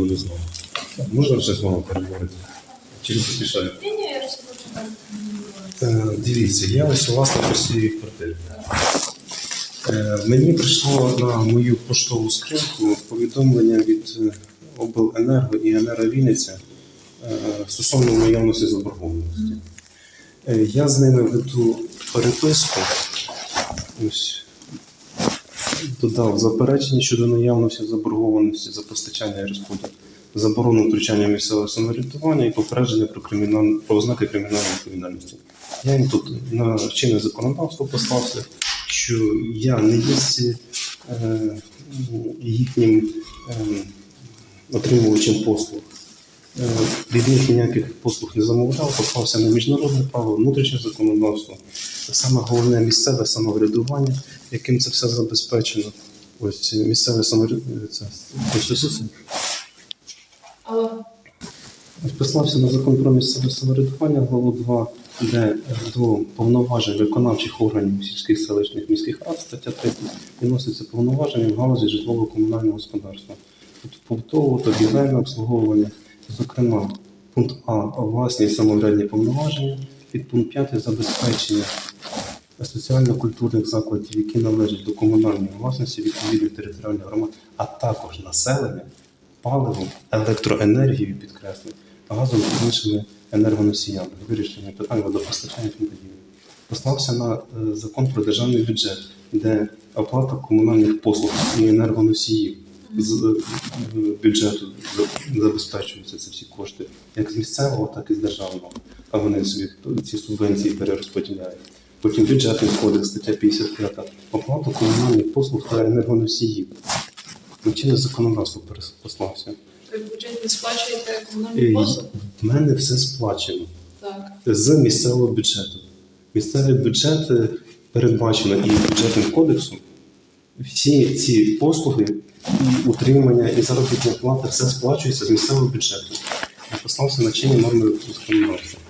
буду знати. Можна вже з вами переговорити? Чи не поспішаю? Ні, ні, я так. Е, Дивіться, я ось власник ось цієї квартири. Е, Мені прийшло на мою поштову скриньку повідомлення від е, обленерго і енерго Вінниця е, стосовно наявності заборгованості. Е, Я з ними веду переписку. Ось додав заперечення щодо наявності заборгованості за постачання і розподіл, заборону втручання місцевого самоврядування і попередження про кримінал... про ознаки кримінальної відповідальності. Я їм тут на чинне законодавство послався, що я не є е, їхнім е, отримувачем послуг. Е, Від них ніяких послуг не замовляв, послався на міжнародне право, внутрішнє законодавство. Саме головне місцеве самоврядування, яким це все забезпечено. Ось місцеве самоврядування. Це Ось Послався на закон про місцеве самоврядування, главу 2, де е, до повноважень виконавчих органів сільських селищних міських рад, стаття 3, відноситься повноваження в галузі житлово-комунального господарства. Тут побутового та будівельне обслуговування, зокрема, пункт А власні самоврядні повноваження, підпункт 5 забезпечення соціально-культурних закладів, які належать до комунальної власності відповідних територіальних громад, а також населення паливом, електроенергією, підкреслю, газом та іншими енергоносіями, вирішення питань водопостачання та. Послався на е, закон про державний бюджет, де оплата комунальних послуг і енергоносіїв з бюджету забезпечуються ці всі кошти, як з місцевого, так і з державного. А вони собі ці субвенції перерозподіляють. Потім бюджетний кодекс, стаття 55, оплата комунальних послуг та енергоносіїв. Ну, Чинне законодавство перепослався. ви в бюджет не сплачуєте комунальні послуги? В мене все сплачено Так. з місцевого бюджету. Місцевий бюджет е, передбачено і бюджетним кодексом. Всі ці послуги, і утримання, і заробітна плата, все сплачується з місцевого бюджету. Я послався на чинні норми законодавства.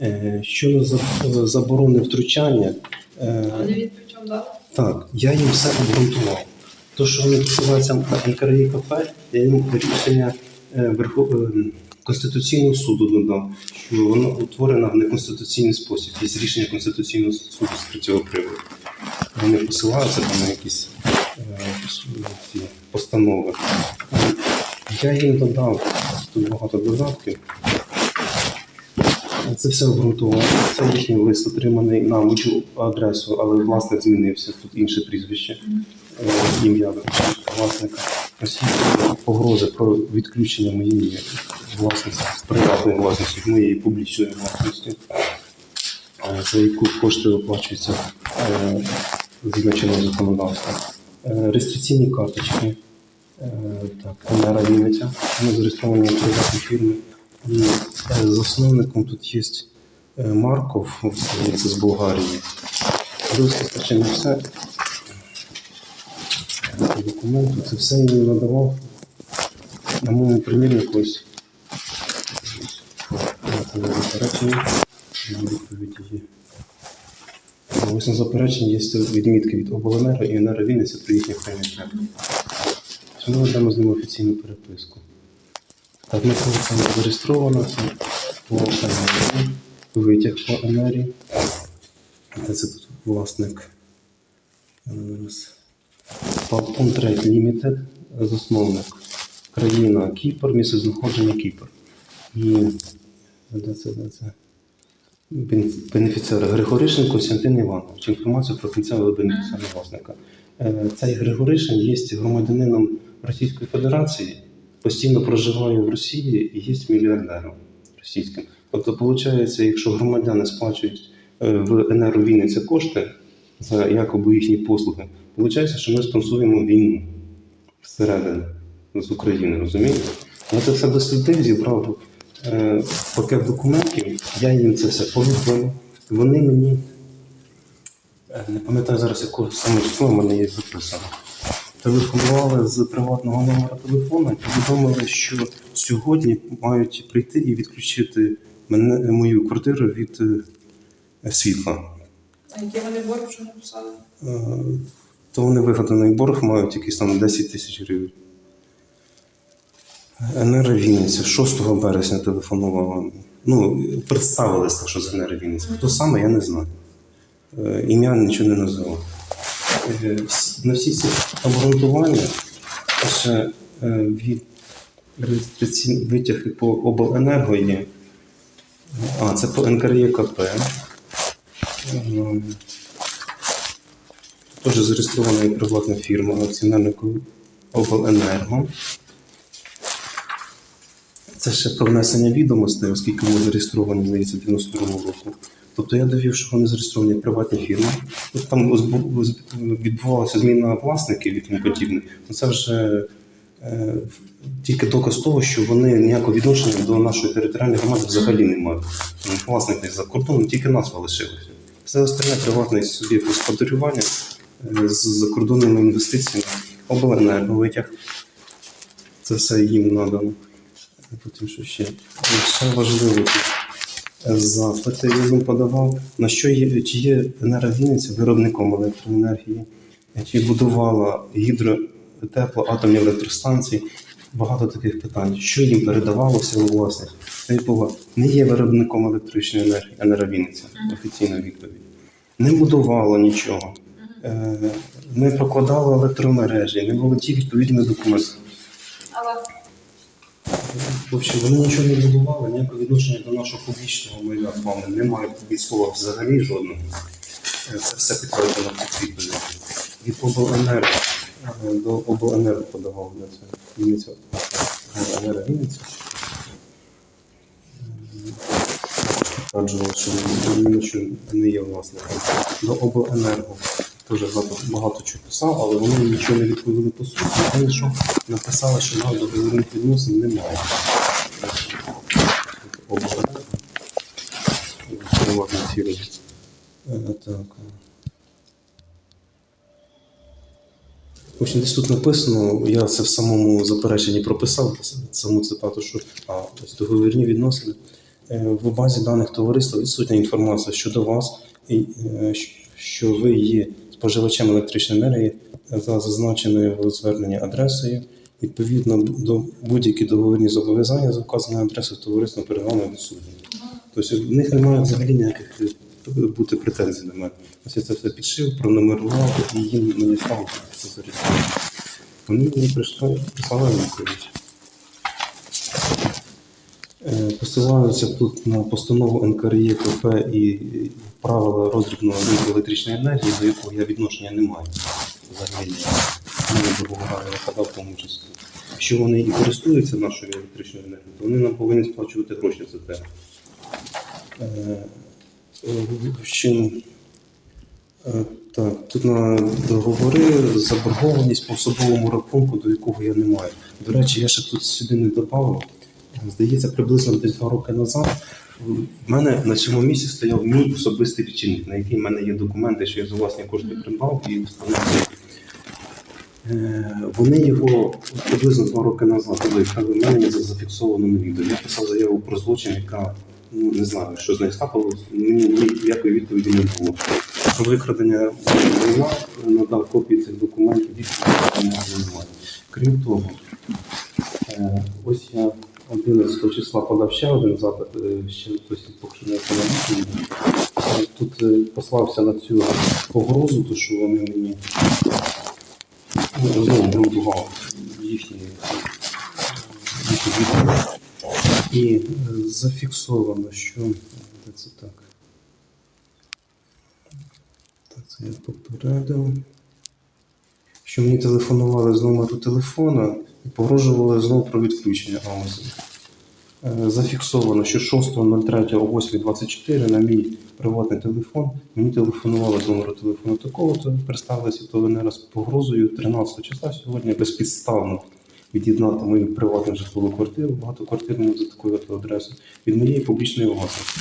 Е, Щодо заборони втручання, е, А відповідь дали? так, я їм все обґрунтував. То, що вони посилаються на КП, я їм рішення е, Конституційного суду додав, що воно утворено в неконституційний спосіб. Є рішення Конституційного суду з цього приводу. Вони посилаються там на якісь ці постанови. Я їм додав тут багато додатків. Це все обґрунтовано. Це їхній лист отриманий на мою адресу, але власник змінився. Тут інше прізвище, е, ім'я власника. Є погрози про відключення моєї власності, приватної власності, моєї публічної власності, е, за яку кошти оплачуються е, згідно чинного законодавства. Е, Реєстраційні карточки. Е, Так, Енера Вінниця. Вони зареєстровані в приватній фірмі. І е, засновником тут є Марков, з Болгарії. Досить не все. Документи, це все їм надавав. На моєму примірнику ось. Це на заперечення. На відповіді є. Ось на запереченні є відмітки від обленерго і енерго Вінниця про їхнє прийняття. Ми ведемо з ним офіційну переписку. Так, ми це зареєстровано, це по енергії, витяг по енергії. Це тут власник? Пункт 3 Limited, засновник. Країна Кіпр, місце знаходження Кіпр. І де це, де це? Бен- Григоришин Костянтин Іванович. Інформацію про кінцевого бенефіціарного власника. Е, Цей Григоришин є громадянином Російської Федерації, постійно проживає в Росії і є мільярдером російським. Тобто, виходить, якщо громадяни сплачують е, в енерго Вінниця кошти за якоби їхні послуги, виходить, що ми спонсуємо війну зсередини з України, розумієте? Я це все дослідив, зібрав е, пакет документів, я їм це все повідомив. Вони мені е, не пам'ятаю зараз, якого саме число мене є записано. Телефонували з приватного номера телефона і повідомили, що сьогодні мають прийти і відключити мене, мою квартиру від е, світла. А які вони борг вже написали? Е, То вони вигаданий борг мають якийсь там 10 тисяч гривень. НР Вінниця 6 березня телефонувала. Ну, представились так, що з НР Вінниця. Хто саме, я не знаю. Е, Ім'я нічого не назвала. Е, На всі ці обґрунтування ще е, від реєстраційні витяги по обленерго є. А, це по НКРЄКП. Теж зареєстрована як приватна фірма акціонернику обленерго. Це ще про внесення відомостей, оскільки вони зареєстровані, здається, 92 року. Тобто я довів, що вони зареєстровані приватні фірми. От Там відбувалася зміна власників і тому подібне. Ну, Це вже е, тільки доказ того, що вони ніякого відношення до нашої територіальної громади взагалі не мають. Тому що Власник десь за кордоном, тільки назва лишилася. Все остальне приватне собі господарювання е, з закордонними інвестиціями, обленерго витяг. Це все їм надано. Потім що ще? Ще важливо е, запити я подавав, на що є, чи є енерговінниця виробником електроенергії, чи будувала гідро, тепло, атомні електростанції. Багато таких питань. Що їм передавалося у власність? Типова не є виробником електричної енергії, енерговінниця. Офіційна відповідь. Не будувала нічого. Е, Не прокладала електромережі, не володів відповідними документами. В общем, вони нічого не будували, ніякого відношення до нашого публічного майна з вами немає від слова взагалі жодного. Е, Це все підтверджено відповіді. Від обленерго е, до обленерго подавав на це Вінниця. Обленерго що вони нічого не є власником. До обленерго теж багато, чого писав, але вони нічого не відповіли по суті. Вони що написали, що нам договірних відносин немає. Е. В общем, десь тут написано, я це в самому запереченні прописав, саму цитату, що а, ось договірні відносини. Е, В базі даних товариства відсутня інформація щодо вас, і, е, що ви є споживачем електричної енергії за зазначеною в зверненні адресою. Відповідно до будь-які договірні зобов'язання за вказаною адресою товариства перед вами. Тобто в них немає взагалі ніяких е, бути претензій до мене. Ось я це все підшив, пронумерував і їм зареєструвати. Вони мені прийшли, писали відповідь. Е, Посилаються тут на постанову НКРЄКП і правила роздрібного ринку електричної енергії, до якого я відношення не маю. Взагалі, договора я подав в тому числі. Якщо вони і користуються нашою електричною енергією, то вони нам повинні сплачувати гроші за те. Е, Е, Так, тут на договори заборгованість по особовому рахунку, до якого я не маю. До речі, я ще тут сюди не додав. Здається, приблизно десь два роки назад в мене на цьому місці стояв мій особистий лічильник, на який в мене є документи, що я за власні кошти придбав і встановив. Е, Вони його приблизно два роки назад виїхали. В мене зафіксовано на відео. Я писав заяву про злочин, яка ну не знаю, що з нею стапалось. Мені ніякої відповіді не було. Викрадення майна надав копії цих документів, відповіді немає. Крім того, е, ось я 11 числа подав ще один запит, е, ще хтось поки не автоматично. Тут е, послався на цю погрозу, то що вони мені знову грубував їхні їхні. І е, зафіксовано, що де це так. Так, це я попередив. Що мені телефонували з номеру телефона і погрожували знову про відключення АОС. Е, Зафіксовано, що 6.03 о 8.24 на мій приватний телефон мені телефонували з номеру телефону такого, то представилися то вони раз погрозою 13 числа сьогодні безпідставно від'єднати мою приватну житлову квартиру, багатоквартирну за такою адресою, від моєї публічної власності.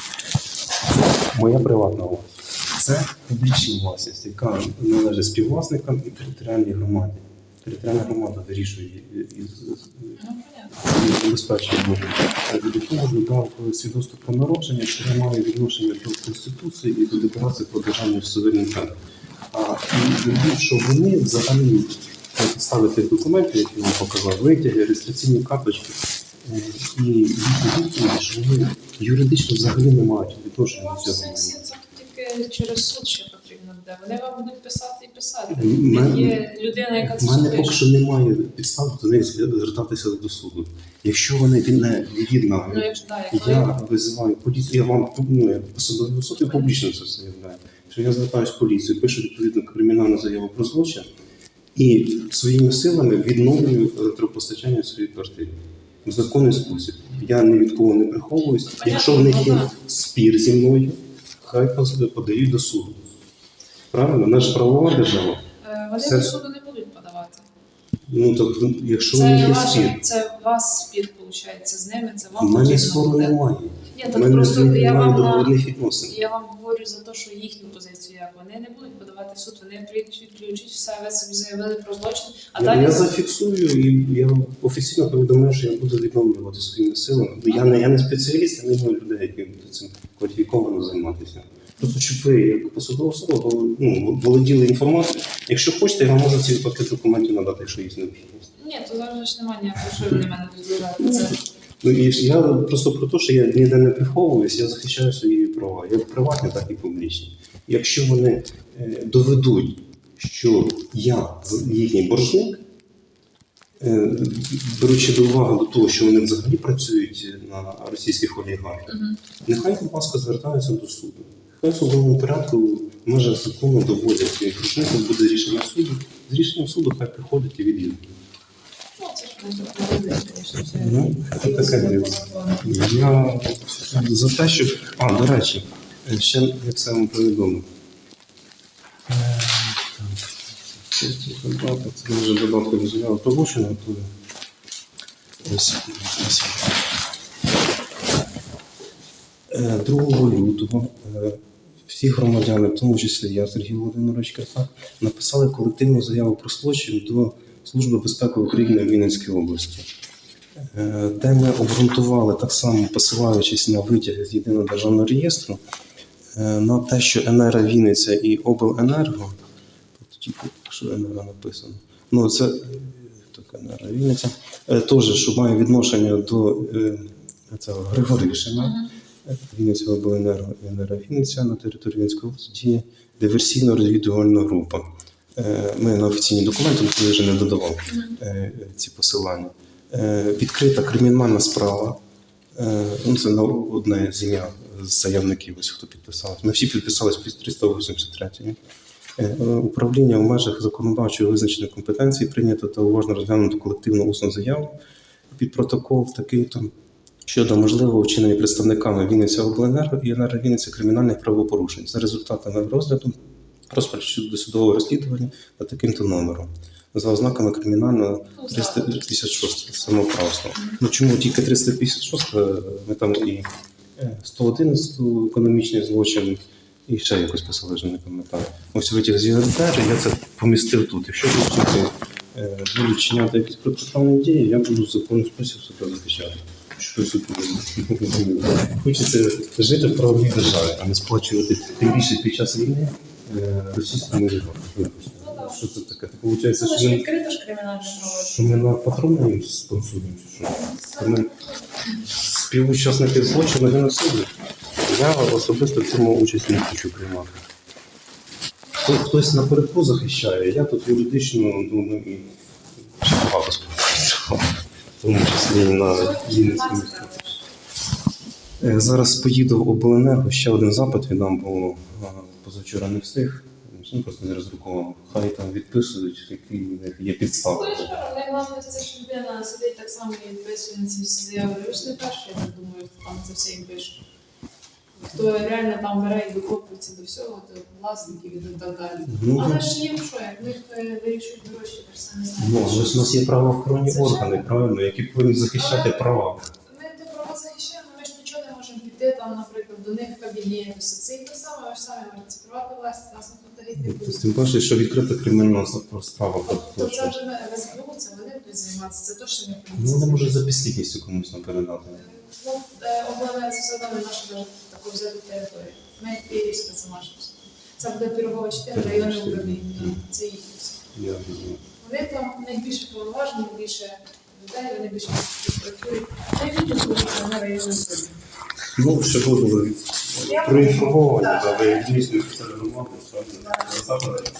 Моя приватна власність. Це публічна власність, яка належить співвласникам і територіальній громаді. Територіальна громада вирішує і, забезпечує того додав свідоцтво про народження, що не має відношення до Конституції і до декларації про державний суверенітет. А і що вони взагалі тих документів, які вам показав, витяги, реєстраційні карточки е, і їхні що вони юридично взагалі не мають відношення до цього. це тільки через суд ще потрібно. Вони вам будуть писати і писати. Мен- є людина, яка це У мене поки що немає підстав до них звертатися до суду. Якщо вони не Ну, якщо так, якщо я визиваю поліцію, я вам ну, як посадові особи публічно це все являю. Що я звертаюсь в поліцію, пишу відповідну кримінальну заяву про злочин і своїми силами відновлюю електропостачання в своїй квартирі. В законний спосіб. Я ні від кого не приховуюсь. Якщо в них є спір зі мною, хай подають до суду. Правильно? Наша правова держава. Е, Вони Це- до суду не будуть подавати. Ну так якщо в Це них є спір, ваш, це вас спір, виходить, з ними, це в вам мене потрібно спору буде. немає. Ні, У так мене просто я немає вам, на- договірних відносин. я вам говорю за те, що їхню позицію як. Вони не будуть подавати в суд, вони включать, включать все, ви собі заявили про злочин, а Я, далі я зафіксую і я офіційно повідомляю, що я буду відновлювати своїми силами. Я не, я не спеціаліст, я не маю людей, які будуть цим кваліфіковано займатися. Просто щоб ви, як посадова особа, ну, володіли інформацією. Якщо хочете, я вам можу ці пакет документів надати, якщо є необхідність. ні, то зараз ж немає ніякого, що ви мене дозволяєте. Ну і я просто про те, що я ніде не приховуюсь, я захищаю свої права, як приватні, так і публічні. Якщо вони е, доведуть, що я їхній боржник, е, беручи до уваги до того, що вони взагалі працюють на російських олігархів, Мгм. нехай, будь ласка, звертаються до суду. В судовому порядку в межах закону доводять своїх боржників, буде рішення суду. З рішенням суду хай приходять і від'їдуть. Ну, це не. Ну, це таке діло. Я за те, що. А, до речі, ще як це вам повідомив. Е, так, Це вже додатку до заяви про злочин. Ось. ось. Е, 2 лютого е, всі громадяни, в тому числі я, Сергій Володимирович Кирсак, написали колективну заяву про злочин до Служби безпеки України в Вінницькій області. Е, де ми обґрунтували так само, посилаючись на витяги з єдиного державного реєстру, е, на те, що ЕНЕРА Вінниця і Обленерго, що ЕНЕРА написано, ну це е, так, ЕНЕРА Вінниця, теж, що має відношення до цього Григоришина, Вінниця обленерго і ЕНЕРА на території Вінницької області діє диверсійно-розвідувальна група. Е, Ми на офіційні документи, я вже не додавав е, ці посилання. Е, Відкрита кримінальна справа. Ну, це одне з ім'я заявників, ось хто підписався. Ми всі підписались під 383 Е, е, Управління в межах законодавчої визначеної компетенції прийнято та уважно розглянуто колективну усну заяву під протокол такий там щодо можливого вчинення представниками Вінниця обленерго і НР Вінниця кримінальних правопорушень за результатами розгляду розпочати досудового розслідування за таким-то номером. За ознаками кримінального Ну, 356 самоправства. Ну чому тільки 356, ми там і е, 111 економічний злочин, і ще якось писали, вже не пам'ятаю. Ось витяг з ЄРДР, я це помістив тут. Якщо вчити будуть чиняти якісь протиправні дії, я буду в законний спосіб себе захищати. Що хочеться жити в правовій державі, а не сплачувати тим більше під час війни е, російському олігарху. Що це таке? Виходить, що ми відкрито ж кримінальне що ми на спонсоруємо, чи що? Це ми співучасники злочину геноциду. Я особисто в цьому участь не хочу приймати. Хто- Хтось напередку захищає, я тут юридично думаю, багато тому числі і на Вінницькому. Е, Зараз поїду в обленерго, ще один запит віддам, бо а, позавчора не встиг. Ну, просто не роздрукував. Хай там відписують, які в них є підстави. Найголовніше і що, але головне, це ж людина сидить так само і відписує на ці всі заяви. Ви ж не перші, я думаю, там це все їм пише. Хто реально там бере і докопується до всього, до власників і так далі. Ну, Але ж їм що, як них е, вирішують гроші, ви ж самі знаєте. Ну, але ж у нас є правоохоронні Звичайно. органи, правильно, які повинні захищати права. Ми до права захищаємо, ми ж нічого не можемо піти там, наприклад, до них в кабінет, все це і те саме, ви ж самі можете це приватна власність, нас ніхто тагить не буде. Тим паче, що відкрита кримінальна справа. То це вже не СБУ, це вони будуть займатися, це точно не Ну, поліція. вони можуть за підслідністю комусь нам передати. Ну, е, обладнання це все одно не наша таку взяти територію. Ми Київська це наша. Це буде Пірогова 4 районне управління. Це їх все. Я розумію. Вони там найбільше повноважені, найбільше людей, вони більше працюють. Найбільше служить на районному суді. Ну, ще буду проінформовані, але дійсно громади, справді, насамперед.